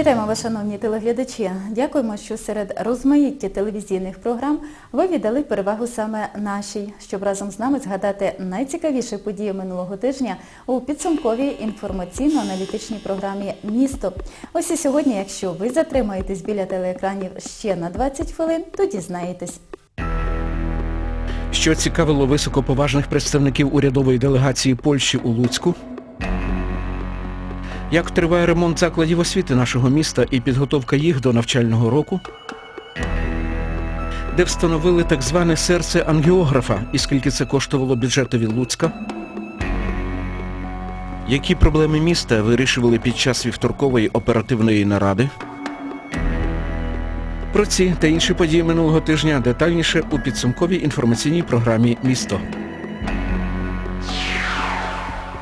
Вітаємо вас, шановні телеглядачі. Дякуємо, що серед розмаїття телевізійних програм ви віддали перевагу саме нашій, щоб разом з нами згадати найцікавіші події минулого тижня у підсумковій інформаційно-аналітичній програмі Місто. Ось і сьогодні, якщо ви затримаєтесь біля телеекранів ще на 20 хвилин, то дізнаєтесь. Що цікавило високоповажних представників урядової делегації Польщі у Луцьку? Як триває ремонт закладів освіти нашого міста і підготовка їх до навчального року? Де встановили так зване серце ангіографа і скільки це коштувало бюджетові Луцька? Які проблеми міста вирішували під час вівторкової оперативної наради? Про ці та інші події минулого тижня детальніше у підсумковій інформаційній програмі Місто.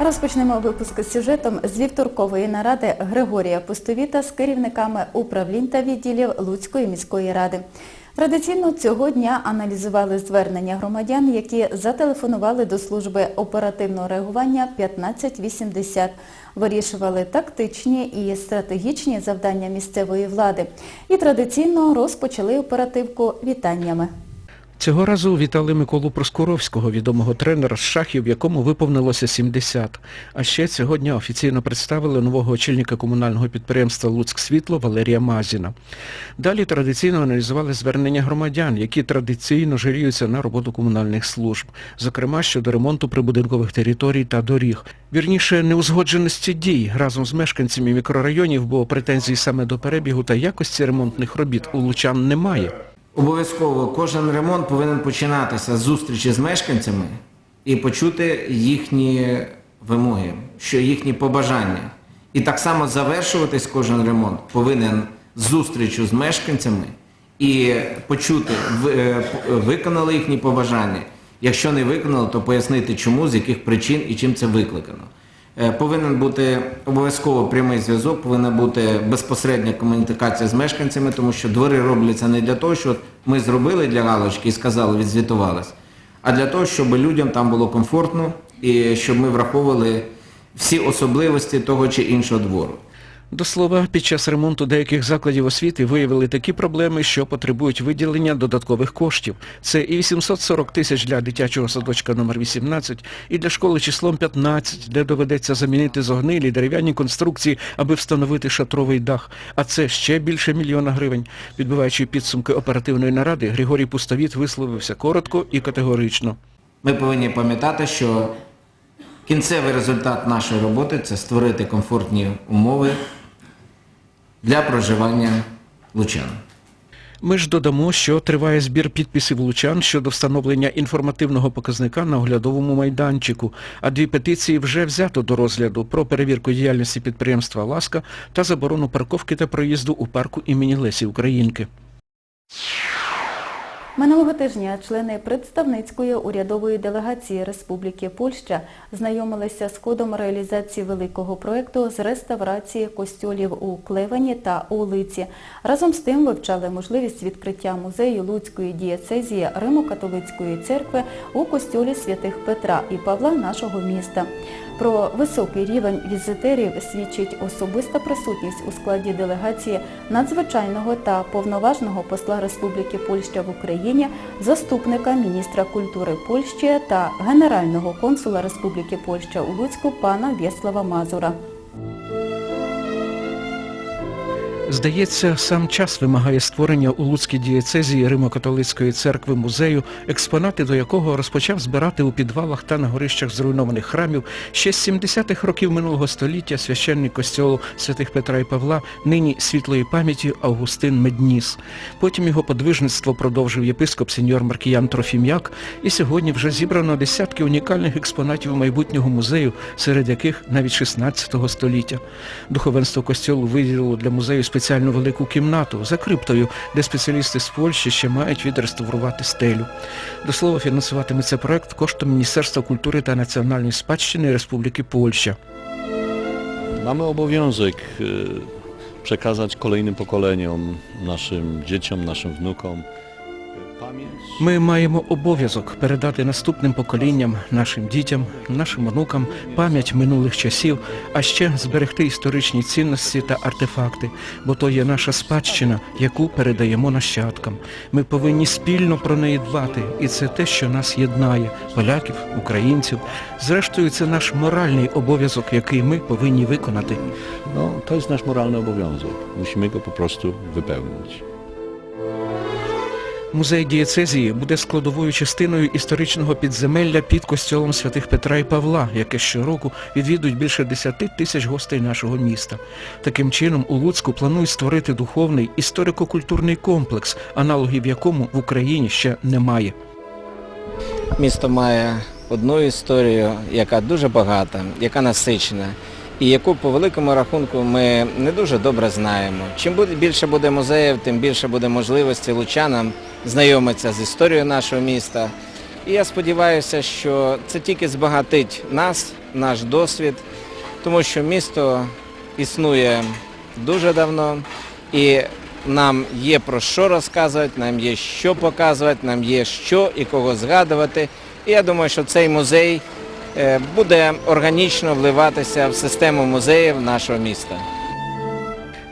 Розпочнемо випуск з сюжетом з вівторкової наради Григорія Пустовіта з керівниками управлінь та відділів Луцької міської ради. Традиційно цього дня аналізували звернення громадян, які зателефонували до служби оперативного реагування 1580. Вирішували тактичні і стратегічні завдання місцевої влади. І традиційно розпочали оперативку вітаннями. Цього разу вітали Миколу Проскуровського, відомого тренера з шахів, якому виповнилося 70. А ще цього дня офіційно представили нового очільника комунального підприємства «Луцьк-Світло» Валерія Мазіна. Далі традиційно аналізували звернення громадян, які традиційно жаліються на роботу комунальних служб, зокрема щодо ремонту прибудинкових територій та доріг. Вірніше, неузгодженості дій разом з мешканцями мікрорайонів, бо претензій саме до перебігу та якості ремонтних робіт у лучан немає. Обов'язково кожен ремонт повинен починатися з зустрічі з мешканцями і почути їхні вимоги, що їхні побажання. І так само завершуватись кожен ремонт повинен з зустрічю з мешканцями і почути, е, виконали їхні побажання. Якщо не виконали, то пояснити чому, з яких причин і чим це викликано. Е, Повинен бути обов'язково прямий зв'язок, повинна бути безпосередня комунікація з мешканцями, тому що двори робляться не для того, що ми зробили для галочки і сказали, відзвітувались, а для того, щоб людям там було комфортно і щоб ми враховували всі особливості того чи іншого двору. До слова, під час ремонту деяких закладів освіти виявили такі проблеми, що потребують виділення додаткових коштів. Це і 840 тисяч для дитячого садочка номер 18, і для школи числом 15, де доведеться замінити зогнилі дерев'яні конструкції, аби встановити шатровий дах. А це ще більше мільйона гривень. Підбиваючи підсумки оперативної наради, Григорій Пустовіт висловився коротко і категорично. Ми повинні пам'ятати, що кінцевий результат нашої роботи це створити комфортні умови для проживання лучан. Ми ж додамо, що триває збір підписів лучан щодо встановлення інформативного показника на оглядовому майданчику, а дві петиції вже взято до розгляду про перевірку діяльності підприємства «Ласка» та заборону парковки та проїзду у парку імені Лесі Українки. Минулого тижня члени представницької урядової делегації Республіки Польща знайомилися з ходом реалізації великого проєкту з реставрації костьолів у Клевані та у Лиці. Разом з тим вивчали можливість відкриття музею Луцької дієцезії Римо-католицької церкви у костьолі святих Петра і Павла нашого міста. Про високий рівень візитерів свідчить особиста присутність у складі делегації надзвичайного та повноважного посла Республіки Польща в Україні, заступника міністра культури Польщі та генерального консула Республіки Польща у Луцьку пана Вєслава Мазура. Здається, сам час вимагає створення у Луцькій дієцезії Римо-католицької церкви музею, експонати до якого розпочав збирати у підвалах та на горищах зруйнованих храмів ще з 70-х років минулого століття священник костьолу святих Петра і Павла, нині світлої пам'яті Августин Медніс. Потім його подвижництво продовжив єпископ сеньор Маркіян Трофім'як, і сьогодні вже зібрано десятки унікальних експонатів майбутнього музею, серед яких навіть 16 століття. Духовенство костьолу виділило для музею спеціальну велику кімнату за криптою, де спеціалісти з Польщі ще мають відреставрувати стелю. До слова, фінансуватиметься проект коштом Міністерства культури та національної спадщини Республіки Польща. Mamy obowiązek e, przekazać kolejnym pokoleniom, naszym dzieciom, naszym wnukom e, pamięć Ми маємо обов'язок передати наступним поколінням, нашим дітям, нашим онукам пам'ять минулих часів, а ще зберегти історичні цінності та артефакти, бо то є наша спадщина, яку передаємо нащадкам. Ми повинні спільно про неї дбати, і це те, що нас єднає поляків, українців. Зрештою, це наш моральний обов'язок, який ми повинні виконати. To jest nasz moralny obowiązek. Musimy go po prostu wypełnić. Музей дієцезії буде складовою частиною історичного підземелля під костьолом святих Петра і Павла, яке щороку відвідують більше 10 тисяч гостей нашого міста. Таким чином, у Луцьку планують створити духовний історико-культурний комплекс, аналогів якому в Україні ще немає. Місто має одну історію, яка дуже багата, яка насичена, і яку по великому рахунку ми не дуже добре знаємо. Чим більше буде музеїв, тим більше буде можливості лучанам знайомитися з історією нашого міста. І я сподіваюся, що це тільки збагатить нас, наш досвід, тому що місто існує дуже давно і нам є про що розказувати, нам є що показувати, нам є що і кого згадувати. І я думаю, що цей музей буде органічно вливатися в систему музеїв нашого міста.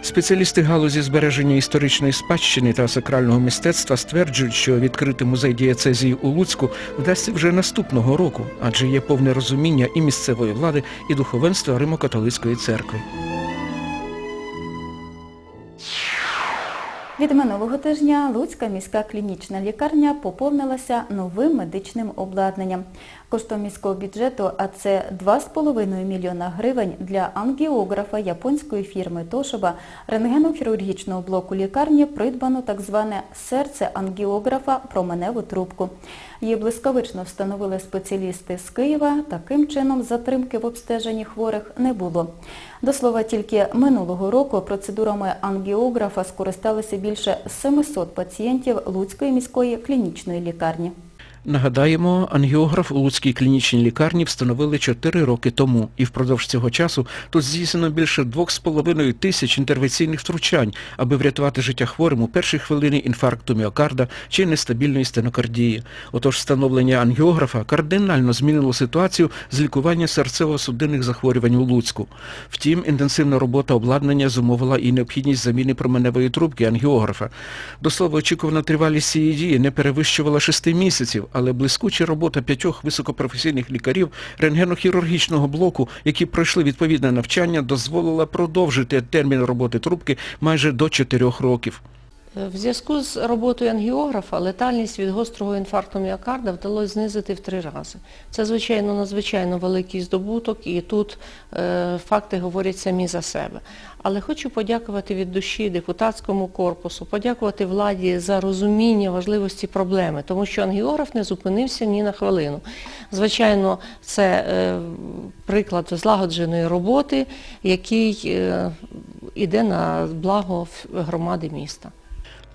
Спеціалісти галузі збереження історичної спадщини та сакрального мистецтва стверджують, що відкрити музей дієцезії у Луцьку вдасться вже наступного року, адже є повне розуміння і місцевої влади, і духовенства Римо-католицької церкви. Від минулого тижня Луцька міська клінічна лікарня поповнилася новим медичним обладнанням. Коштом міського бюджету, а це 2,5 мільйона гривень для ангіографа японської фірми Тошиба рентгенохірургічного блоку лікарні придбано так зване серце ангіографа променеву трубку. Її блискавично встановили спеціалісти з Києва. Таким чином затримки в обстеженні хворих не було. До слова, тільки минулого року процедурами ангіографа скористалися більше 700 пацієнтів Луцької міської клінічної лікарні. Нагадаємо, ангіограф у Луцькій клінічній лікарні встановили 4 роки тому, і впродовж цього часу тут здійснено більше 2,5 тисяч інтервенційних втручань, аби врятувати життя хворим у перші хвилини інфаркту міокарда чи нестабільної стенокардії. Отож, встановлення ангіографа кардинально змінило ситуацію з лікування серцево-судинних захворювань у Луцьку. Втім, інтенсивна робота обладнання зумовила і необхідність заміни променевої трубки ангіографа. До слова, очікувана тривалість цієї дії не перевищувала 6 місяців, але блискуча робота п'ятьох високопрофесійних лікарів рентгенохірургічного блоку, які пройшли відповідне навчання, дозволила продовжити термін роботи трубки майже до 4 років. В зв'язку з роботою ангіографа летальність від гострого інфаркту міокарда вдалося знизити в три рази. Це, звичайно, надзвичайно великий здобуток, і тут е, факти говорять самі за себе. Але хочу подякувати від душі депутатському корпусу, подякувати владі за розуміння важливості проблеми, тому що ангіограф не зупинився ні на хвилину. Звичайно, це е, приклад злагодженої роботи, який е, іде на благо громади міста.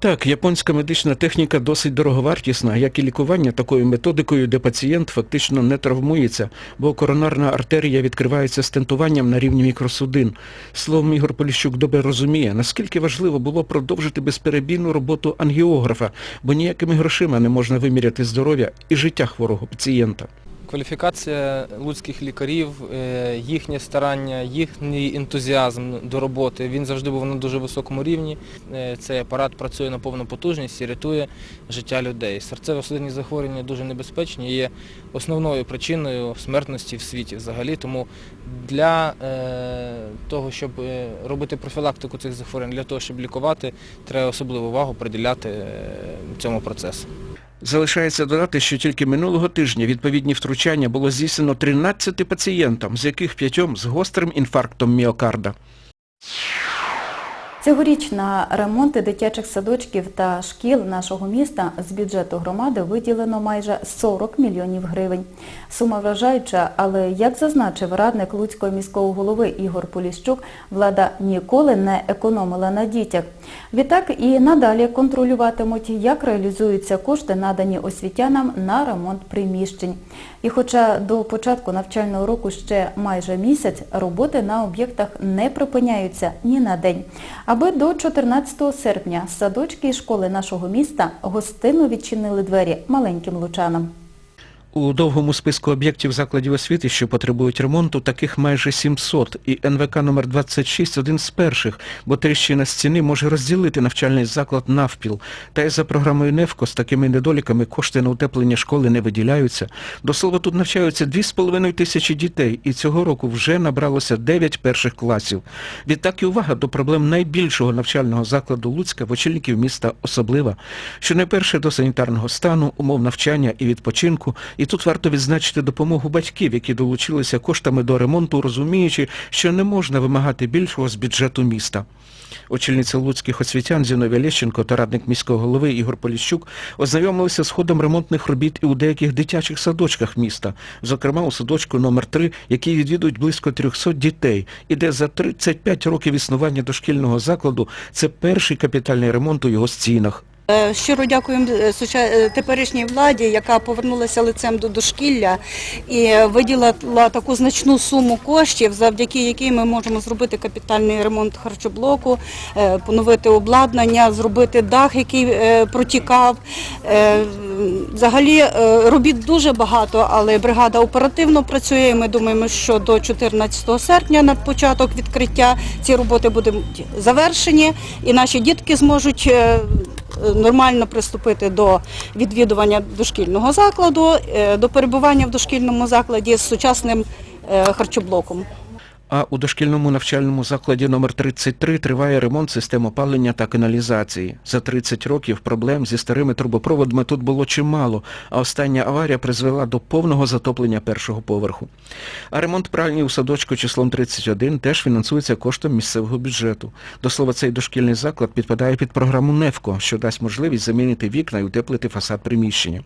Так, японська медична техніка досить дороговартісна, як і лікування такою методикою, де пацієнт фактично не травмується, бо коронарна артерія відкривається стентуванням на рівні мікросудин. Словом, Ігор Поліщук добре розуміє, наскільки важливо було продовжити безперебійну роботу ангіографа, бо ніякими грошима не можна виміряти здоров'я і життя хворого пацієнта. Кваліфікація луцьких лікарів, е, їхнє старання, їхній ентузіазм до роботи, він завжди був на дуже високому рівні. Е, Цей апарат працює на повну потужність і рятує життя людей. Серцево-судинні захворювання дуже небезпечні і є основною причиною смертності в світі взагалі. Тому для е, того, щоб робити профілактику цих захворювань, для того, щоб лікувати, треба особливу увагу приділяти цьому процесу. Залишається додати, що тільки минулого тижня відповідні втручання було здійснено 13 пацієнтам, з яких п'ятьом з гострим інфарктом міокарда. Цьогоріч на ремонти дитячих садочків та шкіл нашого міста з бюджету громади виділено майже 40 мільйонів гривень. Сума вражаюча, але, як зазначив радник Луцького міського голови Ігор Поліщук, влада ніколи не економила на дітях. Відтак і надалі контролюватимуть, як реалізуються кошти, надані освітянам на ремонт приміщень. І хоча до початку навчального року ще майже місяць, роботи на об'єктах не припиняються ні на день. Аби до 14 серпня садочки і школи нашого міста гостинно відчинили двері маленьким лучанам. У довгому списку об'єктів закладів освіти, що потребують ремонту, таких майже 700, і НВК номер 26 один з перших, бо тріщина стіни може розділити навчальний заклад навпіл. Та й за програмою НЕФКО з такими недоліками кошти на утеплення школи не виділяються. До слова, тут навчаються 2,5 тисячі дітей, і цього року вже набралося 9 перших класів. Відтак і увага до проблем найбільшого навчального закладу Луцька в очільників міста особлива. Що найперше до санітарного стану, умов навчання і відпочинку, і тут варто відзначити допомогу батьків, які долучилися коштами до ремонту, розуміючи, що не можна вимагати більшого з бюджету міста. Очільниця луцьких освітян Зіновія Лещенко та радник міського голови Ігор Поліщук ознайомилися з ходом ремонтних робіт і у деяких дитячих садочках міста, зокрема у садочку номер 3 який відвідують близько 300 дітей, і де за 35 років існування дошкільного закладу це перший капітальний ремонт у його стінах. Е, Щиро дякуємо е, е, теперішній владі, яка повернулася лицем до дошкілля і виділила таку значну суму коштів, завдяки якій ми можемо зробити капітальний ремонт харчоблоку, поновити обладнання, зробити дах, який протікав. Взагалі робіт дуже багато, але бригада оперативно працює. Ми думаємо, що до 14 серпня на початок відкриття ці роботи будуть завершені, і наші дітки зможуть нормально приступити до відвідування дошкільного закладу, е, до перебування в дошкільному закладі з сучасним е, харчоблоком. А у дошкільному навчальному закладі номер 33 триває ремонт систем опалення та каналізації. За 30 років проблем зі старими трубопроводами тут було чимало, а остання аварія призвела до повного затоплення першого поверху. А ремонт пральні у садочку числом 31 теж фінансується коштом місцевого бюджету. До слова, цей дошкільний заклад підпадає під програму НЕФКО, що дасть можливість замінити вікна і утеплити фасад приміщення.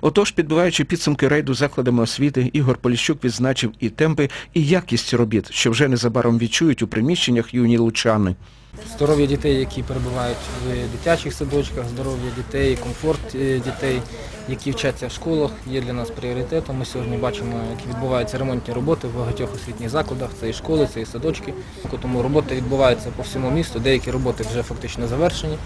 Отож, підбиваючи підсумки рейду закладами освіти, Ігор Поліщук відзначив і темпи, і якість робіт, що вже незабаром відчують у приміщеннях юні лучани. Здоров'я дітей, які перебувають в дитячих садочках, здоров'я дітей, комфорт е, дітей, які вчаться в школах, є для нас пріоритетом. Ми сьогодні бачимо, як відбуваються ремонтні роботи в багатьох освітніх закладах. Це і школи, це і садочки. Тому роботи відбуваються по всьому місту. Деякі роботи вже фактично завершені,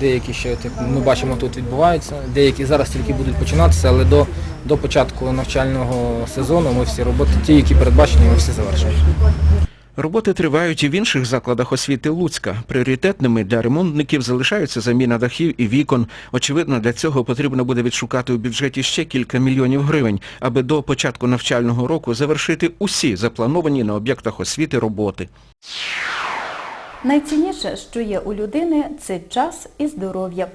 деякі ще ми бачимо тут відбуваються, деякі зараз тільки будуть починатися, але до, до початку навчального сезону ми всі роботи, ті, які передбачені, ми всі завершимо. Роботи тривають і в інших закладах освіти Луцька. Пріоритетними для ремонтників залишаються заміна дахів і вікон. Очевидно, для цього потрібно буде відшукати у бюджеті ще кілька мільйонів гривень, аби до початку навчального року завершити усі заплановані на об'єктах освіти роботи. Найцінніше, що є у людини, це час і здоров'я.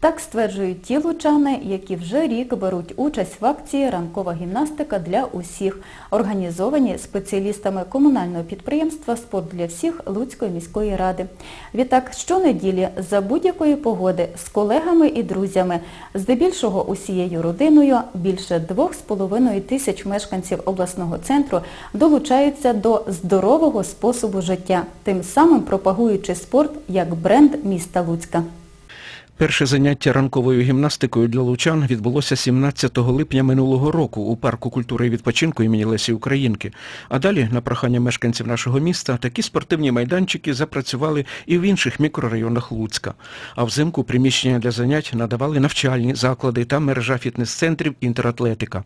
Так стверджують ті лучани, які вже рік беруть участь в акції Ранкова гімнастика для усіх, організовані спеціалістами комунального підприємства Спорт для всіх Луцької міської ради. Відтак, щонеділі за будь-якої погоди з колегами і друзями, здебільшого усією родиною, більше 2,5 тисяч мешканців обласного центру долучаються до здорового способу життя, тим самим пропагуючи спорт як бренд міста Луцька. Перше заняття ранковою гімнастикою для лучан відбулося 17 липня минулого року у парку культури і відпочинку імені Лесі Українки. А далі, на прохання мешканців нашого міста, такі спортивні майданчики запрацювали і в інших мікрорайонах Луцька. А взимку приміщення для занять надавали навчальні заклади та мережа фітнес-центрів інтератлетика.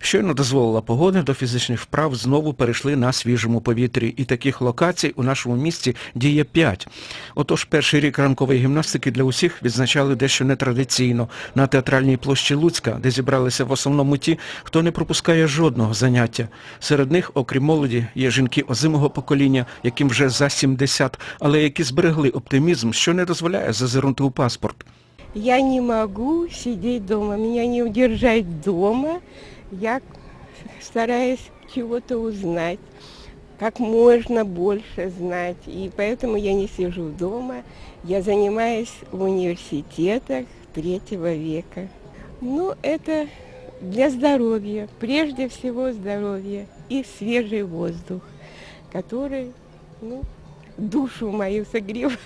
Щойно дозволила погода, до фізичних вправ знову перейшли на свіжому повітрі. І таких локацій у нашому місті діє п'ять. Отож, перший рік ранкової гімнастики для усіх відзначали дещо нетрадиційно на театральній площі Луцька, де зібралися в основному ті, хто не пропускає жодного заняття. Серед них, окрім молоді, є жінки озимого покоління, яким вже за 70, але які зберегли оптимізм, що не дозволяє зазирнути у паспорт. Я не могу сидеть дома, меня не удержать дома. Я стараюсь чего-то узнать, как можно больше знать. И я не сижу дома, я занимаюсь в университетах третьего века. Ну, это для здоровья, прежде всего здоровья и свежий воздух, который, ну, душу мою согревает.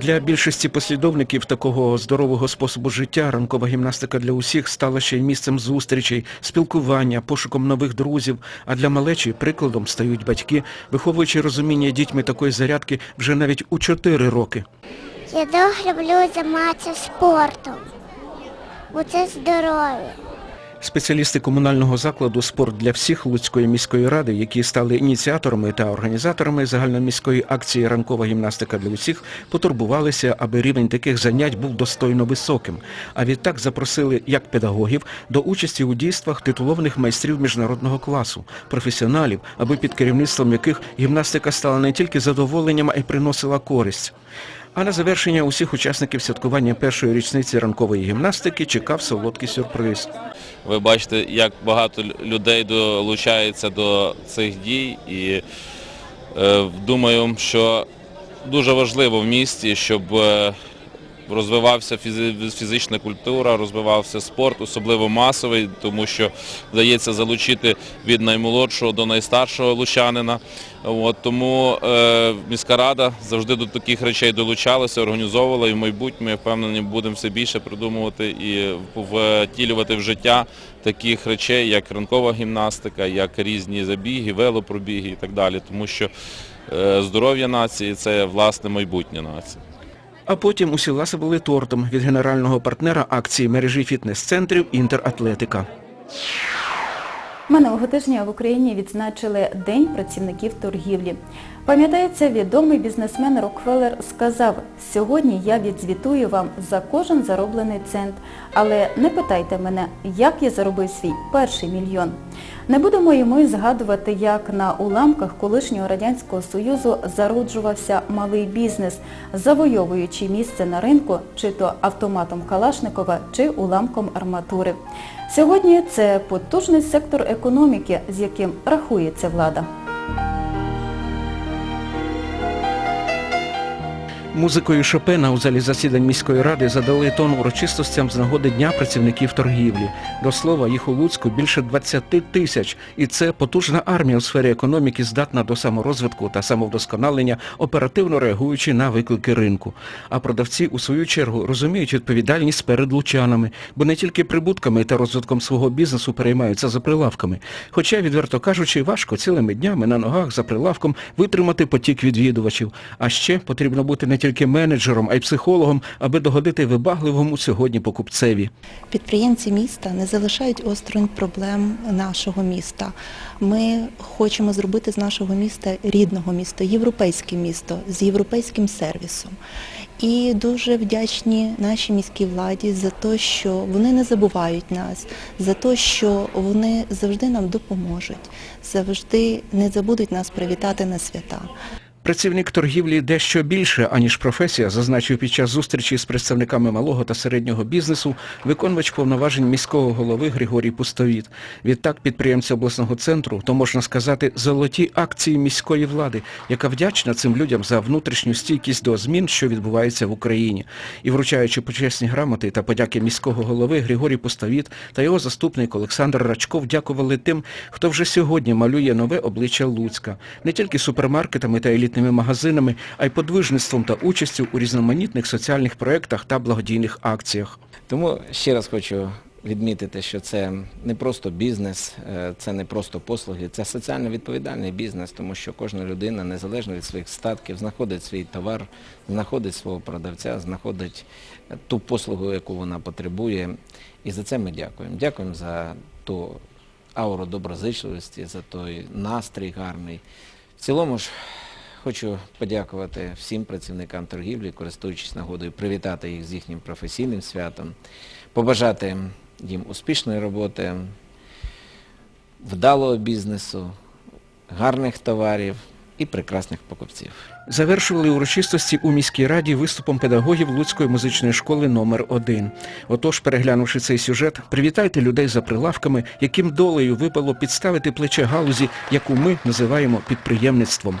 Для більшості послідовників такого здорового способу життя ранкова гімнастика для усіх стала ще й місцем зустрічей, спілкування, пошуком нових друзів, а для малечі прикладом стають батьки, виховуючи розуміння дітьми такої зарядки вже навіть у 4 роки. Я дуже люблю займатися спортом, бо це здоров'я. Спеціалісти комунального закладу «Спорт для всіх» Луцької міської ради, які стали ініціаторами та організаторами загальноміської акції «Ранкова гімнастика для усіх», потурбувалися, аби рівень таких занять був достойно високим. А відтак запросили як педагогів до участі у дійствах титулованих майстрів міжнародного класу, професіоналів, аби під керівництвом яких гімнастика стала не тільки задоволенням, а й приносила користь. А на завершення усіх учасників святкування першої річниці ранкової гімнастики чекав солодкий сюрприз. Ви бачите, як багато людей долучається до цих дій, і е, думаю, що дуже важливо в місті, щоб е, розвивався фізична культура, розвивався спорт, особливо масовий, тому що вдається залучити від наймолодшого до найстаршого лучанина. Тому е, міська рада завжди до таких речей долучалася, організовувала і в майбутньому, я впевнений, будемо все більше придумувати і втілювати в життя таких речей, як ранкова гімнастика, як різні забіги, велопробіги і так далі. Тому що е, здоров'я нації це власне майбутнє нації. А потім усі ласували тортом від генерального партнера акції мережі фітнес-центрів «Інтератлетика». Минулого тижня в Україні відзначили День працівників торгівлі. Пам'ятається, відомий бізнесмен Рокфеллер сказав, сьогодні я відзвітую вам за кожен зароблений цент, але не питайте мене, як я заробив свій перший мільйон. Не будемо і ми згадувати, як на уламках колишнього Радянського Союзу зароджувався малий бізнес, завойовуючи місце на ринку чи то автоматом Калашникова, чи уламком арматури. Сьогодні це потужний сектор економіки, з яким рахується влада. Музикою Шопена у залі засідань міської ради задали тон урочистостям з нагоди Дня працівників торгівлі. До слова, їх у Луцьку більше 20 тисяч, і це потужна армія у сфері економіки, здатна до саморозвитку та самовдосконалення, оперативно реагуючи на виклики ринку. А продавці, у свою чергу, розуміють відповідальність перед лучанами, бо не тільки прибутками та розвитком свого бізнесу переймаються за прилавками. Хоча, відверто кажучи, важко цілими днями на ногах за прилавком витримати потік відвідувачів. А ще потрібно бути не тільки менеджером, а й психологом, аби догодити вибагливому сьогодні покупцеві. Підприємці міста не залишають осторонь проблем нашого міста. Ми хочемо зробити з нашого міста рідного міста, європейське місто з європейським сервісом. І дуже вдячні нашій міській владі за те, що вони не забувають нас, за те, що вони завжди нам допоможуть, завжди не забудуть нас привітати на свята. Працівник торгівлі дещо більше, аніж професія, зазначив під час зустрічі з представниками малого та середнього бізнесу виконувач повноважень міського голови Григорій Пустовіт. Відтак підприємці обласного центру, то можна сказати, золоті акції міської влади, яка вдячна цим людям за внутрішню стійкість до змін, що відбуваються в Україні. І вручаючи почесні грамоти та подяки міського голови Григорій Пустовіт та його заступник Олександр Рачков дякували тим, хто вже сьогодні малює нове обличчя Луцька. Не тільки супермаркетами та елітними магазинами, а й подвижництвом та участю у різноманітних соціальних проєктах та благодійних акціях. Тому ще раз хочу відмітити, що це не просто бізнес, е, це не просто послуги, це соціально відповідальний бізнес, тому що кожна людина, незалежно від своїх статків, знаходить свій товар, знаходить свого продавця, знаходить ту послугу, яку вона потребує. І за це ми дякуємо. Дякуємо за ту ауру доброзичливості, за той настрій гарний. В цілому ж Хочу подякувати всім працівникам торгівлі, користуючись нагодою, привітати їх з їхнім професійним святом, побажати їм успішної роботи, вдалого бізнесу, гарних товарів і прекрасних покупців. Завершували урочистості у міській раді виступом педагогів Луцької музичної школи номер 1 Отож, переглянувши цей сюжет, привітайте людей за прилавками, яким долею випало підставити плече галузі, яку ми називаємо підприємництвом.